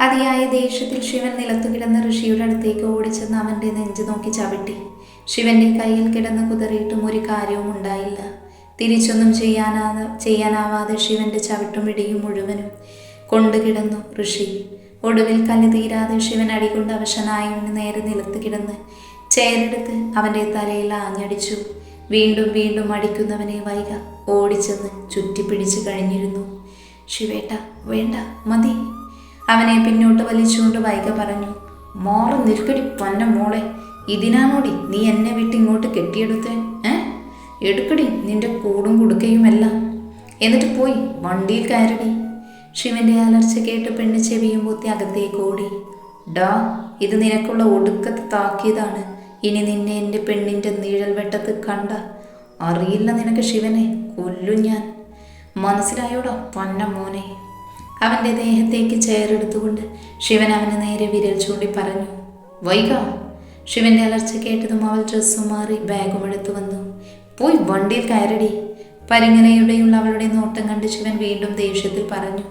അതിയായ ദേഷ്യത്തിൽ ശിവൻ നിലത്തു കിടന്ന ഋഷിയുടെ അടുത്തേക്ക് ഓടിച്ചെന്ന് അവന്റെ നെഞ്ചു നോക്കി ചവിട്ടി. ശിവന്റെ കയ്യിൽ കിടന്ന് കുതറിയിട്ടും ഒരു കാര്യവും ഉണ്ടായില്ല. തിരിച്ചൊന്നും ചെയ്യാനാ ചെയ്യാനാവാതെ ശിവന്റെ ചവിട്ടും ഇടിയും മുഴുവനും കൊണ്ടുകിടന്നു ഋഷി. ഒടുവിൽ കല്ല് തീരാതെ ശിവൻ അടികൊണ്ട് അവശനായവന് നേരെ നിലത്ത് കിടന്ന് ചേരെടുത്ത് അവന്റെ തലയിൽ ആഞ്ഞടിച്ചു. വീണ്ടും വീണ്ടും അടിക്കുന്നവനെ വൈക ഓടിച്ചെന്ന് ചുറ്റിപ്പിടിച്ച് കഴിഞ്ഞിരുന്നു. ശിവേട്ട വേണ്ട മതി. അവനെ പിന്നോട്ട് വലിച്ചുകൊണ്ട് വൈക പറഞ്ഞു മോറ് നിൽക്കടി പന്ന മോളെ ഇതിനാണോടി നീ എന്നെ വിട്ട് ഇങ്ങോട്ട് കെട്ടിയെടുത്തേ ഏ? എടുക്കടി നിന്റെ കൂടും കുടുക്കയുമെല്ലാം. എന്നിട്ട് പോയി വണ്ടിയിൽ കയറടി. ശിവന്റെ അലർച്ച കേട്ട് പെണ്ണ് ചെവിയും പൊത്തി അകത്തേക്ക് ഓടി. ഡാ ഇത് നിനക്കുള്ള ഒടുക്കത്ത് താക്കിയതാണ് ഇനി നിന്നെ എന്റെ പെണ്ണിന്റെ നീഴൽ വെട്ടത്ത് കണ്ട. അറിയില്ല നിനക്ക് ശിവനെ കൊല്ലു ഞാൻ. മനസ്സിലായോടാ പന്ന മോനെ. അവന്റെ ദേഹത്തേക്ക് ചേറെടുത്തുകൊണ്ട് ശിവൻ അവന് നേരെ വിരൽ ചൂണ്ടി പറഞ്ഞു വൈകാം. ശിവന്റെ അലർച്ച കേട്ടതും അവൾ ഡ്രസ്സും മാറി ബാഗും എടുത്തു വന്നു. പോയി വണ്ടിയിൽ കയറടി. പരിങ്ങനയുടെയുള്ള അവളുടെ നോട്ടം കണ്ട് ശിവൻ വീണ്ടും ദേഷ്യത്തിൽ പറഞ്ഞു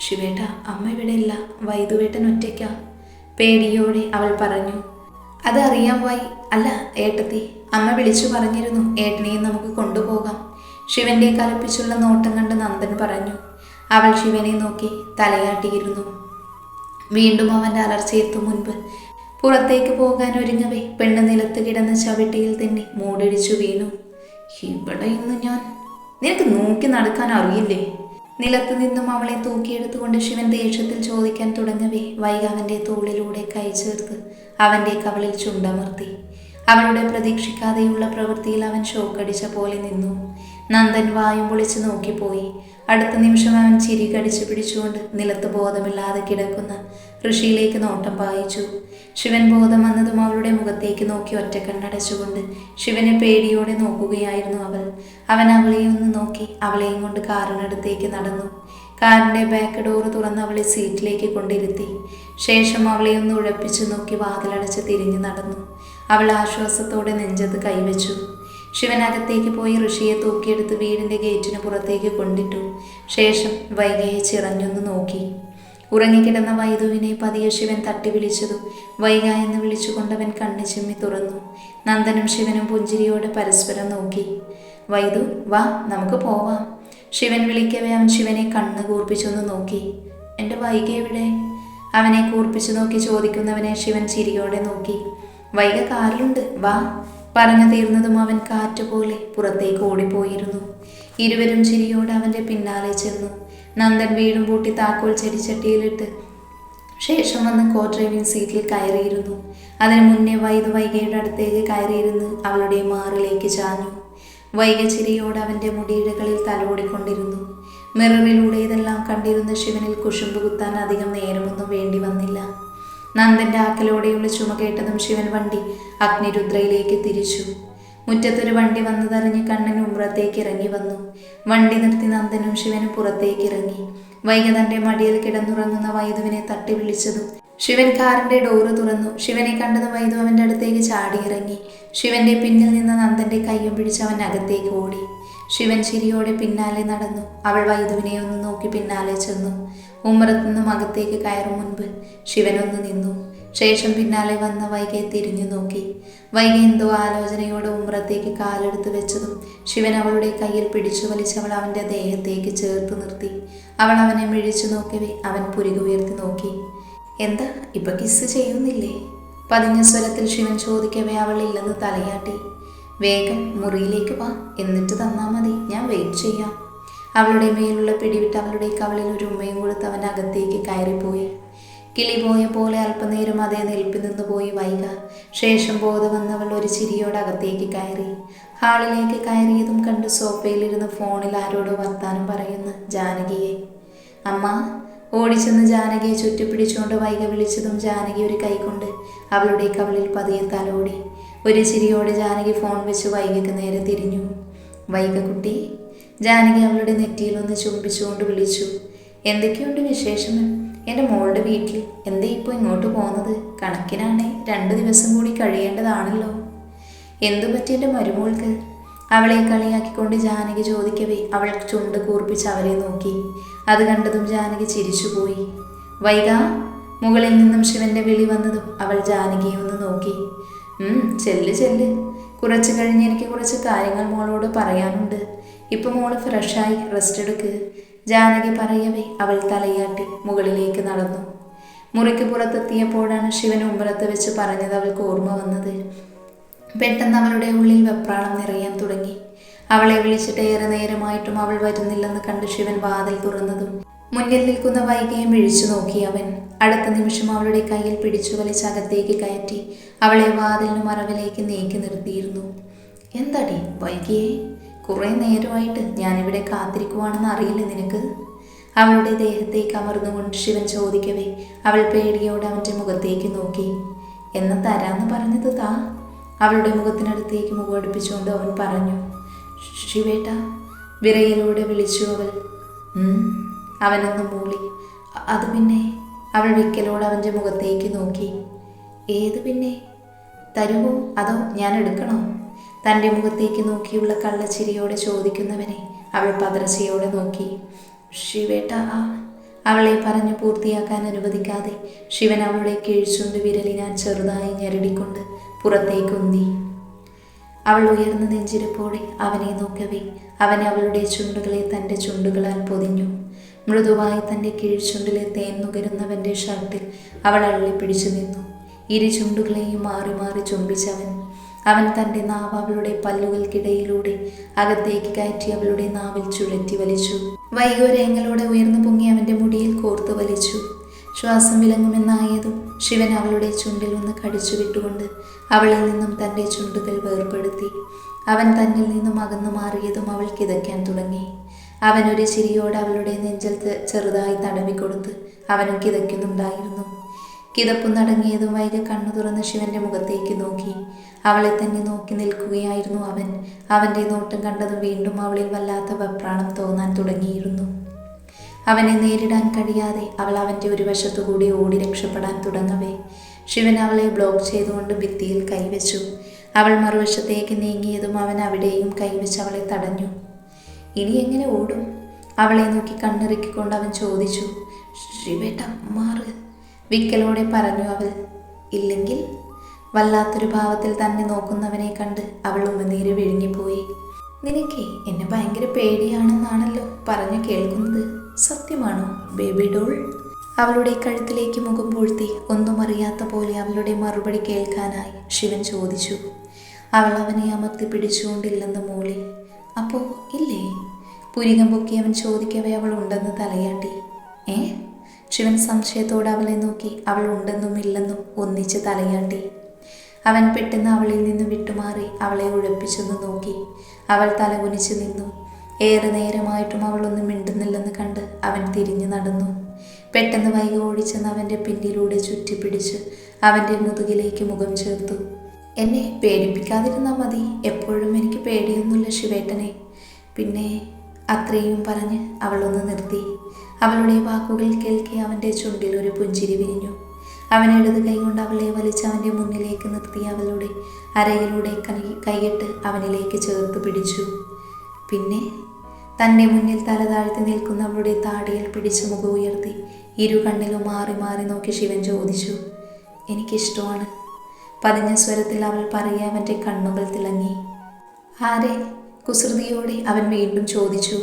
ശിവേട്ട അമ്മ ഇവിടെ ഇല്ല. വൈദുവേട്ടൻ ഒറ്റയ്ക്ക. പേടിയോടെ അവൾ പറഞ്ഞു അത് അറിയാൻ വൈ അല്ല ഏട്ടത്തി അമ്മ വിളിച്ചു പറഞ്ഞിരുന്നു ഏട്ടനെയും നമുക്ക് കൊണ്ടുപോകാം. ശിവന്റെ കലപ്പിച്ചുള്ള നോട്ടം കണ്ട് നന്ദൻ പറഞ്ഞു അവൾ ശിവനെ നോക്കി തലയാട്ടിയിരുന്നു. വീണ്ടും അവന്റെ അലർച്ചയെത്തും മുൻപ് പുറത്തേക്ക് പോകാൻ ഒരുങ്ങവേ പെണ്ണ് നിലത്ത് കിടന്ന ചവിട്ടിയിൽ തന്നെ മൂടിടിച്ചു വീണു. ഇവിടെ ഇന്ന് ഞാൻ നിനക്ക് നോക്കി നടക്കാൻ അറിയില്ലേ? നിലത്തു നിന്നും അവളെ തൂക്കിയെടുത്തുകൊണ്ട് ശിവൻ ദേഷ്യത്തിൽ ചോദിക്കാൻ തുടങ്ങവേ വൈക അവന്റെ തോളിലൂടെ കൈ ചേർത്ത് അവന്റെ കവളിൽ ചുണ്ടമർത്തി. അവളുടെ പ്രതീക്ഷിക്കാതെയുള്ള പ്രവൃത്തിയിൽ അവൻ ഷോക്കടിച്ച പോലെ നിന്നു. നന്ദൻ വായും പൊളിച്ച് നോക്കിപ്പോയി. അടുത്ത നിമിഷം അവൻ ചിരി കടിച്ചു പിടിച്ചുകൊണ്ട് നിലത്ത് ബോധമില്ലാതെ കിടക്കുന്ന ഋഷിയിലേക്ക് നോട്ടം പായിച്ചു. ശിവൻ ബോധം വന്നതും അവളുടെ മുഖത്തേക്ക് നോക്കി ഒറ്റ കണ്ണടച്ചുകൊണ്ട് ശിവനെ പേടിയോടെ നോക്കുകയായിരുന്നു അവൾ. അവൻ അവളെ ഒന്ന് നോക്കി അവളെയും കൊണ്ട് കാറിനടുത്തേക്ക് നടന്നു. കാറിന്റെ ബാക്ക് ഡോറ് തുറന്ന് അവളെ സീറ്റിലേക്ക് കൊണ്ടിരുത്തി. ശേഷം അവളെ ഒന്ന് ഉഴപ്പിച്ചു നോക്കി വാതിലടച്ച് തിരിഞ്ഞു നടന്നു. അവൾ ആശ്വാസത്തോടെ നെഞ്ചത്ത് കൈവച്ചു. ശിവനകത്തേക്ക് പോയി ഋഷിയെ തൂക്കിയെടുത്ത് വീടിന്റെ ഗേറ്റിന് പുറത്തേക്ക് കൊണ്ടിട്ടു. ശേഷം വൈകയെ ചിറഞ്ഞൊന്ന് നോക്കി. ഉറങ്ങിക്കിടന്ന വൈദുവിനെ പതിയെ ശിവൻ തട്ടി വിളിച്ചതു വൈക എന്ന് വിളിച്ചുകൊണ്ടവൻ കണ്ണു ചിമ്മി തുറന്നു. നന്ദനും ശിവനും പുഞ്ചിരിയോടെ പരസ്പരം നോക്കി. വൈദു വാ നമുക്ക് പോവാം. ശിവൻ വിളിക്കവേ അവൻ ശിവനെ കണ്ണ് കൂർപ്പിച്ചൊന്ന് നോക്കി. എന്റെ വൈക എവിടെ? അവനെ കൂർപ്പിച്ചു നോക്കി ചോദിക്കുന്നവനെ ശിവൻ ചിരിയോടെ നോക്കി. വൈക കാറിലുണ്ട് വാ. പറഞ്ഞു തീർന്നതും അവൻ കാറ്റുപോലെ പുറത്തേക്ക് ഓടിപ്പോയിരുന്നു. ഇരുവരും ചിരിയോടെ അവന്റെ പിന്നാലെ ചെന്നു. നന്ദൻ വീടും പൂട്ടി താക്കോൽ ചെടിച്ചട്ടിയിലിട്ട് ശേഷം വന്ന് കോ ഡ്രൈവിംഗ് സീറ്റിൽ കയറിയിരുന്നു. അതിനു മുന്നേ വൈദ വൈകയുടെ അടുത്തേക്ക് കയറിയിരുന്ന് അവളുടെ മാറിലേക്ക് ചാഞ്ഞു. വൈകച്ചിരിയോട് അവന്റെ മുടിയിഴകളിൽ തലോടിക്കൊണ്ടിരുന്നു. മിററിലൂടെ ഇതെല്ലാം കണ്ടിരുന്ന ശിവനിൽ കുശുമ്പ് കുത്താൻ അധികം നേരമൊന്നും വേണ്ടി വന്നില്ല. നന്ദന്റെ ആക്കലോടെയുള്ള ചുമ കേട്ടതും ശിവൻ വണ്ടി അഗ്നിരുദ്രയിലേക്ക് തിരിച്ചു. മുറ്റത്തൊരു വണ്ടി വന്നതറിഞ്ഞ് കണ്ണൻ ഉമ്രത്തേക്ക് ഇറങ്ങി വന്നു. വണ്ടി നിർത്തി നന്ദനും ശിവനും പുറത്തേക്ക് ഇറങ്ങി. വൈക തന്റെ മടിയിൽ കിടന്നുറങ്ങുന്ന വൈദുവിനെ തട്ടി വിളിച്ചതും ശിവൻ കാറിന്റെ ഡോറ് തുറന്നു. ശിവനെ കണ്ടത് വൈദു അവന്റെ അടുത്തേക്ക് ചാടിയിറങ്ങി ശിവന്റെ പിന്നിൽ നിന്ന് നന്ദന്റെ കയ്യും പിടിച്ച് അവൻ അകത്തേക്ക് ഓടി. ശിവൻ ചിരിയോടെ പിന്നാലെ നടന്നു. അവൾ വൈദുവിനെ ഒന്ന് നോക്കി പിന്നാലെ ചെന്നു. ഉമ്മറത്തു നിന്നും അകത്തേക്ക് കയറും മുൻപ് ഒന്ന് നിന്നു. ശേഷം പിന്നാലെ വന്ന വൈകയെ തിരിഞ്ഞു നോക്കി. വൈക എന്തോ ആലോചനയോടെ ഉമ്മറത്തേക്ക് കാലെടുത്ത് വെച്ചതും ശിവൻ അവളുടെ കയ്യിൽ പിടിച്ചു വലിച്ച് അവൾ അവന്റെ ദേഹത്തേക്ക് ചേർത്ത് നിർത്തി. അവൾ അവനെ മിഴിച്ചു നോക്കവേ അവൻ പുരികുയർത്തി നോക്കി. എന്താ ഇപ്പൊ കിസ് ചെയ്യുന്നില്ലേ? പതിഞ്ഞ സ്വരത്തിൽ ശിവൻ ചോദിക്കവേ അവൾ ഇല്ലെന്ന് തലയാട്ടി. വേഗം മുറിയിലേക്ക് വാ. എന്നിട്ട് തന്നാൽ മതി. ഞാൻ വെയിറ്റ് ചെയ്യാം. അവളുടെ മേലുള്ള പിടിവിട്ട് അവളുടെ കവളിൽ ഒരു ഉമ്മയും കൊടുത്ത് അവൻ അകത്തേക്ക് കയറിപ്പോയി. കിളി പോയ പോലെ അല്പനേരം അതേ നിൽപ്പിൽ നിന്ന് പോയി വൈക. ശേഷം ബോധം വന്നവൾ ഒരു ചിരിയോടെ അകത്തേക്ക് കയറി. ഹാളിലേക്ക് കയറിയതും കണ്ട് സോഫയിലിരുന്ന് ഫോണിൽ ആരോടോ വർത്താനം പറയുന്ന ജാനകിയെ. അമ്മ ഓടിച്ചെന്ന് ജാനകിയെ ചുറ്റിപ്പിടിച്ചുകൊണ്ട് വൈക വിളിച്ചതും ജാനകി ഒരു കൈകൊണ്ട് അവളുടെ കവളിൽ പതിയെ തലോടി. ഒരു ചിരിയോടെ ജാനകി ഫോൺ വെച്ച് വൈകയ്ക്ക് നേരെ തിരിഞ്ഞു. വൈക കുട്ടി ജാനകി അവളുടെ നെറ്റിയിലൊന്ന് ചുംബിച്ചുകൊണ്ട് വിളിച്ചു. എന്തൊക്കെയുണ്ട് വിശേഷം? എന്റെ മോളുടെ വീട്ടിൽ എന്തേ ഇപ്പോൾ ഇങ്ങോട്ട് പോകുന്നത്? കണക്കിനാണേ രണ്ട് ദിവസം കൂടി കഴിയേണ്ടതാണല്ലോ. എന്തു പറ്റി എന്റെ മരുമോൾക്ക്? അവളെ കളിയാക്കിക്കൊണ്ട് ജാനകി ചോദിക്കവേ അവൾ ചുണ്ട് കൂർപ്പിച്ച് അവരെ നോക്കി. അത് കണ്ടതും ജാനകി ചിരിച്ചുപോയി. വൈക മുകളിൽ നിന്നും ശിവന്റെ വിളി വന്നതും അവൾ ജാനകിയെ ഒന്ന് നോക്കി. ചെല്ല് ചെല്ല്. കുറച്ച് കഴിഞ്ഞ് എനിക്ക് കുറച്ച് കാര്യങ്ങൾ മോളോട് പറയാനുണ്ട്. ഇപ്പൊ മോൾ ഫ്രഷായി റെസ്റ്റ് എടുക്ക്. ജാനകി പറയവേ അവൾ തലയാട്ടി മുകളിലേക്ക് നടന്നു. മുറിക്ക് പുറത്തെത്തിയപ്പോഴാണ് ശിവൻ ഉമ്മറത്ത് വെച്ച് പറഞ്ഞത് അവൾക്ക് ഓർമ്മ വന്നത്. പെട്ടെന്ന് അവളുടെ ഉള്ളിൽ വെപ്രാളം നിറയാൻ തുടങ്ങി. അവളെ വിളിച്ചിട്ട് ഏറെ നേരമായിട്ടും അവൾ വരുന്നില്ലെന്ന് കണ്ട് ശിവൻ വാതിൽ തുറന്നതും മുന്നിൽ നിൽക്കുന്ന വൈകയെ മിഴിച്ചു നോക്കി അവൻ. അടുത്ത നിമിഷം അവളുടെ കയ്യിൽ പിടിച്ചു വലിച്ച് അകത്തേക്ക് കയറ്റി അവളെ വാതിലിനും മറവിലേക്ക് നീക്കി നിർത്തിയിരുന്നു. എന്താടി വൈകിയെ? കുറേ നേരമായിട്ട് ഞാനിവിടെ കാത്തിരിക്കുവാണെന്ന് അറിയില്ല നിനക്ക്? അവളുടെ ദേഹത്തേക്ക് അമർന്നുകൊണ്ട് ശിവൻ ചോദിക്കവേ അവൾ പേടിയോടെ അവന്റെ മുഖത്തേക്ക് നോക്കി. എന്ന് തരാന്ന് പറഞ്ഞത് താ? അവളുടെ മുഖത്തിനടുത്തേക്ക് മുഖമടുപ്പിച്ചുകൊണ്ട് അവൻ പറഞ്ഞു. ശിവേട്ട വിറയിലൂടെ വിളിച്ചു അവൾ. അവനൊന്ന് മൂളി. അത് പിന്നെ അവൾ വിക്കലോട് അവന്റെ മുഖത്തേക്ക് നോക്കി. ഏത് പിന്നെ? തരുമോ? അതോ ഞാൻ എടുക്കണോ? തന്റെ മുഖത്തേക്ക് നോക്കിയുള്ള കള്ളച്ചിരിയോടെ ചോദിക്കുന്നവനെ അവൾ പതർച്ചയോടെ നോക്കി. ശിവേട്ട ആ അവളെ പറഞ്ഞു പൂർത്തിയാക്കാൻ അനുവദിക്കാതെ ശിവൻ അവളെ കിഴിച്ചുകൊണ്ട് വിരലിനാൽ ചെറുതായി ഞെരടിക്കൊണ്ട് പുറത്തേക്ക് ഉന്തി അവൾ ഉയർന്ന നെഞ്ചിരിപ്പോടെ അവനെ നോക്കവേ അവൻ അവളുടെ ചുണ്ടുകളെ തന്റെ ചുണ്ടുകളാൽ പൊതിഞ്ഞു. മൃദുവായി തന്റെ കീഴ്ചുണ്ടിലെ തേൻ നുകരുന്നവന്റെ ഷർട്ടിൽ അവൾ അള്ളിപ്പിടിച്ചു നിന്നു. ഇരു ചുണ്ടുകളെയും മാറി മാറി ചുംബിച്ചവൻ. അവൻ തന്റെ നാവ് അവളുടെ പല്ലുകൾക്കിടയിലൂടെ അകത്തേക്ക് കയറ്റി അവളുടെ നാവിൽ ചുഴറ്റി വലിച്ചു. വൈകോരയങ്ങളോടെ ഉയർന്നു പൊങ്ങി അവന്റെ മുടിയിൽ കോർത്തു വലിച്ചു. ശ്വാസം വിലങ്ങുമെന്നായതും ശിവൻ അവളുടെ ചുണ്ടിൽ ഒന്ന് കടിച്ചു വിട്ടുകൊണ്ട് അവളിൽ നിന്നും തന്റെ ചുണ്ടുകൾ വേർപെടുത്തി. അവൻ തന്നിൽ നിന്നും അകന്നു മാറിയതും അവൾ കിതയ്ക്കാൻ തുടങ്ങി. അവൻ ചിരിയോട് അവളുടെ നെഞ്ചിൽ തെ- ചെറുതായി തടവിക്കൊടുത്ത് അവനും കിതയ്ക്കുന്നുണ്ടായിരുന്നു. കിതപ്പും നടങ്ങിയതും വൈകി കണ്ണു തുറന്ന് ശിവന്റെ മുഖത്തേക്ക് നോക്കി. അവളെ തന്നെ നോക്കി നിൽക്കുകയായിരുന്നു അവൻ. അവന്റെ നോട്ടം കണ്ടതും വീണ്ടും അവളിൽ വല്ലാത്ത വെപ്രാണം തോന്നാൻ തുടങ്ങിയിരുന്നു. അവനെ നേരിടാൻ കഴിയാതെ അവൾ അവന്റെ ഒരു വശത്തുകൂടി ഓടി രക്ഷപ്പെടാൻ തുടങ്ങവേ. ശിവൻ അവളെ ബ്ലോക്ക് ചെയ്തുകൊണ്ട് ഭിത്തിയിൽ കൈവച്ചു. അവൾ മറുവശത്തേക്ക് നീങ്ങിയതും അവൻ അവിടെയും കൈവച്ച് അവളെ തടഞ്ഞു. ഇനി എങ്ങനെ ഓടും? അവളെ നോക്കി കണ്ണിറുക്കിക്കൊണ്ട് അവൻ ചോദിച്ചു ശിവേട്ട മാറ്. വിക്കലോടെ പറഞ്ഞു അവൾ ഇല്ലെങ്കിൽ? വല്ലാത്തൊരു ഭാവത്തിൽ തന്നെ നോക്കുന്നവനെ കണ്ട് അവൾ ഉമ്മനീര് വിഴുങ്ങിപ്പോയി. നിനക്ക് എന്നെ ഭയങ്കര പേടിയാണെന്നാണല്ലോ പറഞ്ഞു കേൾക്കുന്നത്. സത്യമാണോ ബേബി ഡോൾ? അവളുടെ കഴുത്തിലേക്ക് മുഖം പൂഴ്ത്തി ഒന്നും അറിയാത്ത പോലെ അവളുടെ മറുപടി കേൾക്കാനായി ശിവൻ ചോദിച്ചു. അവൾ അവനെ അമർത്തി പിടിച്ചുകൊണ്ടില്ലെന്ന് മൂളി. അപ്പോ ഇല്ലേ? പുരികം പൊക്കി അവൻ ചോദിക്കവേ അവൾ ഉണ്ടെന്ന് തലയാട്ടി. ഏ? ശിവൻ സംശയത്തോടെ അവളെ നോക്കി അവൾ ഉണ്ടെന്നും ഇല്ലെന്നും ഒന്നിച്ച് തലയാട്ടി. അവൻ പെട്ടെന്ന് അവളിൽ നിന്ന് വിട്ടുമാറി അവളെ ഉഴപ്പിച്ചെന്ന് നോക്കി. അവൾ തലകുനിച്ച് നിന്നു. ഏറെ നേരമായിട്ടും അവളൊന്നും മിണ്ടുന്നില്ലെന്ന് കണ്ട് അവൻ തിരിഞ്ഞു നടന്നു. പെട്ടെന്ന് വൈകി ഓടിച്ചെന്ന് അവന്റെ പിന്നിലൂടെ ചുറ്റിപ്പിടിച്ച് അവന്റെ മുതുകിലേക്ക് മുഖം ചേർത്തു. എന്നെ പേടിപ്പിക്കാതിരുന്നാൽ മതി. എപ്പോഴും എനിക്ക് പേടിയൊന്നുമില്ല ശിവേട്ടനെ. പിന്നെ അത്രയും പറഞ്ഞ് അവളൊന്ന് നിർത്തി. അവളുടെ വാക്കുകൾ കേൾക്കെ അവന്റെ ചുണ്ടിൽ ഒരു പുഞ്ചിരി വിരിഞ്ഞു. അവൻ ഇടത് കൈകൊണ്ട് അവളെ വലിച്ച് അവന്റെ മുന്നിലേക്ക് നിർത്തി അവളുടെ അരയിലൂടെ കൈ കൈയിട്ട് അവനിലേക്ക് ചേർത്ത് പിടിച്ചു. പിന്നെ തന്റെ മുന്നിൽ തല താഴ്ത്തി നിൽക്കുന്ന അവളുടെ താടിയിൽ പിടിച്ച് മുഖം ഉയർത്തി ഇരു കണ്ണിലും മാറി മാറി നോക്കി ശിവൻ ചോദിച്ചു എനിക്കിഷ്ടമാണ്. പതിഞ്ഞ സ്വരത്തിൽ അവൾ പറയാവന്റെ കണ്ണുകൾ തിളങ്ങി. ആരെ? കുസൃതിയോടെ അവൻ വീണ്ടും ചോദിച്ചു.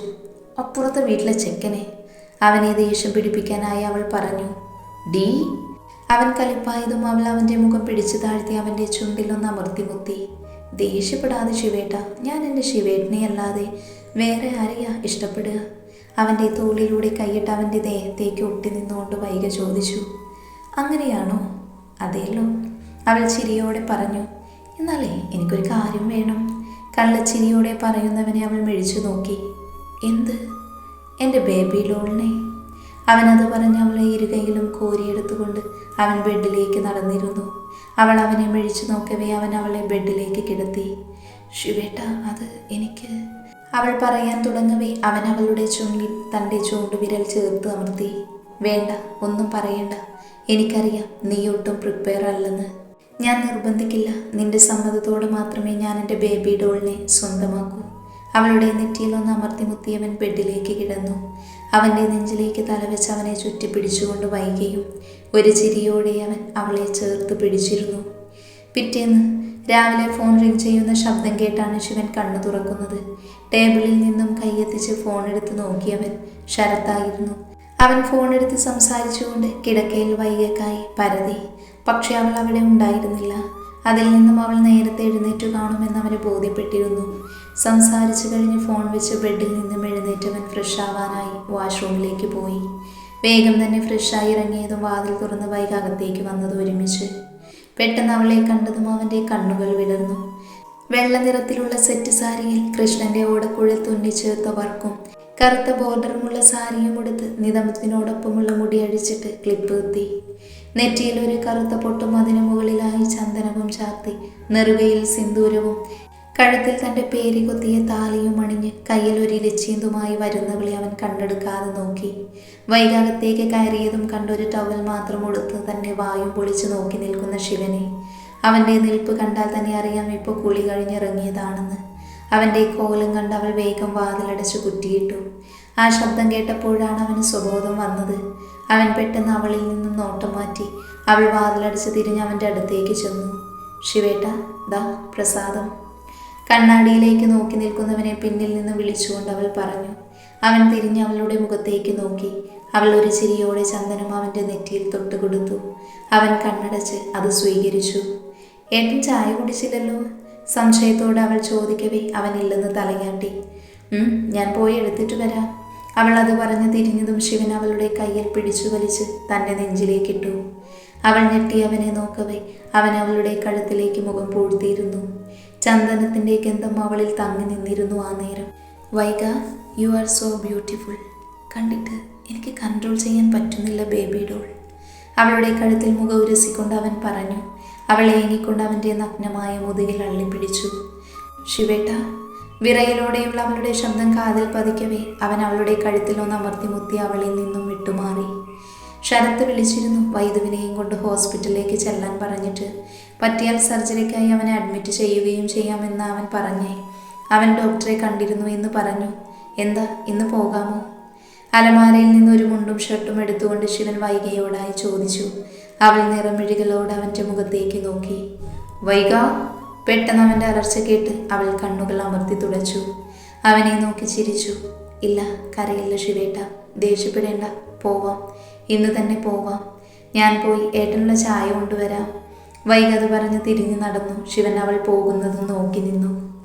അപ്പുറത്തെ വീട്ടിലെ ചെക്കനെ. അവനെ ദേഷ്യം പിടിപ്പിക്കാനായി അവൾ പറഞ്ഞു ഡീ? അവൻ കലിപ്പായതും അവൾ അവന്റെ മുഖം പിടിച്ചു താഴ്ത്തി അവന്റെ ചുണ്ടിലൊന്ന് അമർത്തി മുത്തി. ദേഷ്യപ്പെടാതെ ശിവേട്ട ഞാൻ എന്റെ ശിവേട്ടനെ അല്ലാതെ വേറെ ആരെയാ ഇഷ്ടപ്പെടുക? അവന്റെ തോളിലൂടെ കൈയിട്ട് അവന്റെ ദേഹത്തേക്ക് ഒട്ടി നിന്നുകൊണ്ട് വൈക ചോദിച്ചു അങ്ങനെയാണോ? അതേല്ലോ. അവൾ ചിരിയോടെ പറഞ്ഞു എന്നാലേ എനിക്കൊരു കാര്യം വേണം. കള്ളച്ചിരിയോടെ പറയുന്നവനെ അവൾ മിഴിച്ചു നോക്കി. എന്ത്? എന്റെ ബേബി ലോളിനെ അവനത് പറഞ്ഞ് അവളെ ഇരുകൈയിലും കോരിയെടുത്തുകൊണ്ട് അവൻ ബെഡിലേക്ക് നടന്നിരുന്നു. അവൾ അവനെ മിഴിച്ചു നോക്കവേ അവൻ അവളെ ബെഡിലേക്ക് കിടത്തി. ശിവേട്ട അത് എനിക്ക് അവൾ പറയാൻ തുടങ്ങവേ അവൻ അവളുടെ ചുണ്ടിൽ തന്റെ ചൂണ്ടുവിരൽ ചേർത്ത് അമർത്തി. വേണ്ട ഒന്നും പറയണ്ട. എനിക്കറിയാം നീ ഒട്ടും പ്രിപ്പയർ അല്ലെന്ന്. ഞാൻ നിർബന്ധിക്കില്ല. നിന്റെ സമ്മതത്തോടെ മാത്രമേ ഞാൻ എന്റെ ബേബി ഡോളിനെ സ്വന്തമാക്കൂ. അവളുടെ നെറ്റിയിലൊന്ന് അമർത്തിമുത്തിയവൻ അമർത്തി മുത്തിയവൻ ബെഡിലേക്ക് കിടന്നു. അവന്റെ നെഞ്ചിലേക്ക് തലവെച്ച് അവനെ ചുറ്റിപ്പിടിച്ചുകൊണ്ട് വൈകിയും ഒരു ചിരിയോടെ അവൻ അവളെ ചേർത്ത് പിടിച്ചിരുന്നു. പിറ്റേന്ന് രാവിലെ ഫോൺ റിംഗ് ചെയ്യുന്ന ശബ്ദം കേട്ടാണ് ശിവൻ കണ്ണു തുറക്കുന്നത്. ടേബിളിൽ നിന്നും കൈയെത്തിച്ച് ഫോൺ എടുത്ത് നോക്കിയവൻ ശരത്തായിരുന്നു. അവൻ ഫോൺ എടുത്ത് സംസാരിച്ചുകൊണ്ട് കിടക്കയിൽ വൈകക്കായി പരതി. പക്ഷെ അവൾ അവിടെ ഉണ്ടായിരുന്നില്ല. അതിൽ നിന്നും അവൾ നേരത്തെ എഴുന്നേറ്റു കാണുമെന്ന് അവന് ബോധ്യപ്പെട്ടിരുന്നു. സംസാരിച്ചു കഴിഞ്ഞ് ഫോൺ വെച്ച് ബെഡിൽ നിന്നും എഴുന്നേറ്റവൻ ഫ്രഷ് ആവാനായി വാഷ്റൂമിലേക്ക് പോയി. വേഗം തന്നെ ഫ്രഷായി ഇറങ്ങിയതും വാതിൽ തുറന്ന് വൈകി അകത്തേക്ക് വന്നത് ഒരുമിച്ച്. പെട്ടെന്ന് അവളെ കണ്ടതും അവന്റെ കണ്ണുകൾ വിടർന്നു വെള്ള നിറത്തിലുള്ള സെറ്റ് സാരിയിൽ കൃഷ്ണന്റെ ഓടക്കുഴൽ തുന്നിച്ചേർത്ത വർക്കും കറുത്ത ബോർഡറുമുള്ള സാരിയും ഉടുത്ത് നിതമത്തിനോടൊപ്പമുള്ള മുടി അഴിച്ചിട്ട് ക്ലിപ്പ് കുത്തി. നെറ്റിയിൽ ഒരു കറുത്ത പൊട്ടും അതിനു മുകളിലായി ചന്ദനവും ചാർത്തി നെറുകയിൽ സിന്ദൂരവും. കഴുത്തിൽ തന്റെ പേര് കൊത്തിയ താലിയും അണിഞ്ഞ് കയ്യിൽ ഒരു ഇലച്ചീന്തുമായി വരുന്നവളെ അവൻ കണ്ടെടുക്കാതെ നോക്കി. വൈകാകത്തേക്ക് കയറിയതും കണ്ടൊരു ടവൽ മാത്രം ഉടുത്ത് തന്നെ വായും പൊളിച്ച് നോക്കി നിൽക്കുന്ന ശിവനെ. അവന്റെ നിൽപ്പ് കണ്ടാൽ തന്നെ അറിയാം ഇപ്പോൾ കുളി കഴിഞ്ഞിറങ്ങിയതാണെന്ന്. അവന്റെ കോലം കണ്ട് അവൾ വേഗം വാതിലടച്ച് കുറ്റിയിട്ടു. ആ ശബ്ദം കേട്ടപ്പോഴാണ് അവന് സ്വബോധം വന്നത്. അവൻ പെട്ടെന്ന് അവളിൽ നിന്നും നോട്ടം മാറ്റി അവൾ വാതിലടിച്ച് തിരിഞ്ഞ് അവന്റെ അടുത്തേക്ക് ചെന്നു. ശിവേട്ട ദാ പ്രസാദം. കണ്ണാടിയിലേക്ക് നോക്കി നിൽക്കുന്നവനെ പിന്നിൽ നിന്ന് വിളിച്ചുകൊണ്ട് അവൾ പറഞ്ഞു. അവൻ തിരിഞ്ഞ് അവളുടെ മുഖത്തേക്ക് നോക്കി. അവൾ ഒരു ചിരിയോടെ ചന്ദനം അവന്റെ നെറ്റിയിൽ തൊട്ട് കൊടുത്തു അവൻ കണ്ണടച്ച് അത് സ്വീകരിച്ചു. ഏട്ടൻ ചായ കുടിച്ചില്ലല്ലോ? സംശയത്തോടെ അവൾ ചോദിക്കവേ അവനില്ലെന്ന് തലയാട്ടി. "ഉം, ഞാൻ പോയി എടുത്തിട്ട് വരാം. അവൾ അത് പറഞ്ഞ് തിരിഞ്ഞതും ശിവൻ അവളുടെ കയ്യിൽ പിടിച്ചു വലിച്ച് തന്റെ നെഞ്ചിലേക്കിട്ടു. അവൾ ഞെട്ടി അവനെ നോക്കവേ അവൻ അവളുടെ കഴുത്തിലേക്ക് മുഖം പൂഴ്ത്തിയിരുന്നു. ചന്ദനത്തിന്റെ ഗന്ധം അവളിൽ തങ്ങി നിന്നിരുന്നു ആ നേരം. Vaiga you are so beautiful. കണ്ടിട്ട് എനിക്ക് കൺട്രോൾ ചെയ്യാൻ പറ്റുന്നില്ല ബേബി ഡോൾ. അവളുടെ കഴുത്തിൽ മുഖം ഉരസിക്കൊണ്ട് അവൻ പറഞ്ഞു. അവൾ ഏങ്ങിക്കൊണ്ട് അവന്റെ നഗ്നമായ മുതുകിൽ അള്ളിപ്പിടിച്ചു. ശിവേട്ട വിറയലോടെയുള്ള അവളുടെ ശബ്ദം കാതിൽ പതിക്കവേ. അവൻ അവളുടെ കഴുത്തിൽ ഒന്ന് അമർത്തി മുത്തി അവളിൽ നിന്നും വിട്ടുമാറി. ശരത്ത് വിളിച്ചിരുന്നു വൈദുവിനെയും കൊണ്ട് ഹോസ്പിറ്റലിലേക്ക് ചെല്ലാൻ പറഞ്ഞിട്ട്. പറ്റിയാൽ സർജറിക്കായി അവനെ അഡ്മിറ്റ് ചെയ്യുകയും ചെയ്യാമെന്ന് അവൻ പറഞ്ഞേ. അവൻ ഡോക്ടറെ കണ്ടിരുന്നു എന്ന് പറഞ്ഞു. എന്താ ഇന്ന് പോകാമോ? അലമാരയിൽ നിന്ന് ഒരു മുണ്ടും ഷർട്ടും എടുത്തുകൊണ്ട് ശിവൻ വൈകയോടായി ചോദിച്ചു. അവൾ നിറമിഴികളോട് അവന്റെ മുഖത്തേക്ക് നോക്കി. വൈക പെട്ടെന്ന് അവന്റെ അലർച്ച കേട്ട് അവൾ കണ്ണുകൾ അമർത്തി തുടച്ചു. അവനെ നോക്കി ചിരിച്ചു. ഇല്ല കരയില്ല ശിവേട്ട. ദേഷ്യപ്പെടേണ്ട. പോവാം. ഇന്ന് തന്നെ പോവാം. ഞാൻ പോയി ഏട്ടനുള്ള ചായ കൊണ്ടുവരാം. വൈകാതെ പറഞ്ഞ് തിരിഞ്ഞു നടന്നു. ശിവൻ അവൾ പോകുന്നതും നോക്കി നിന്നു.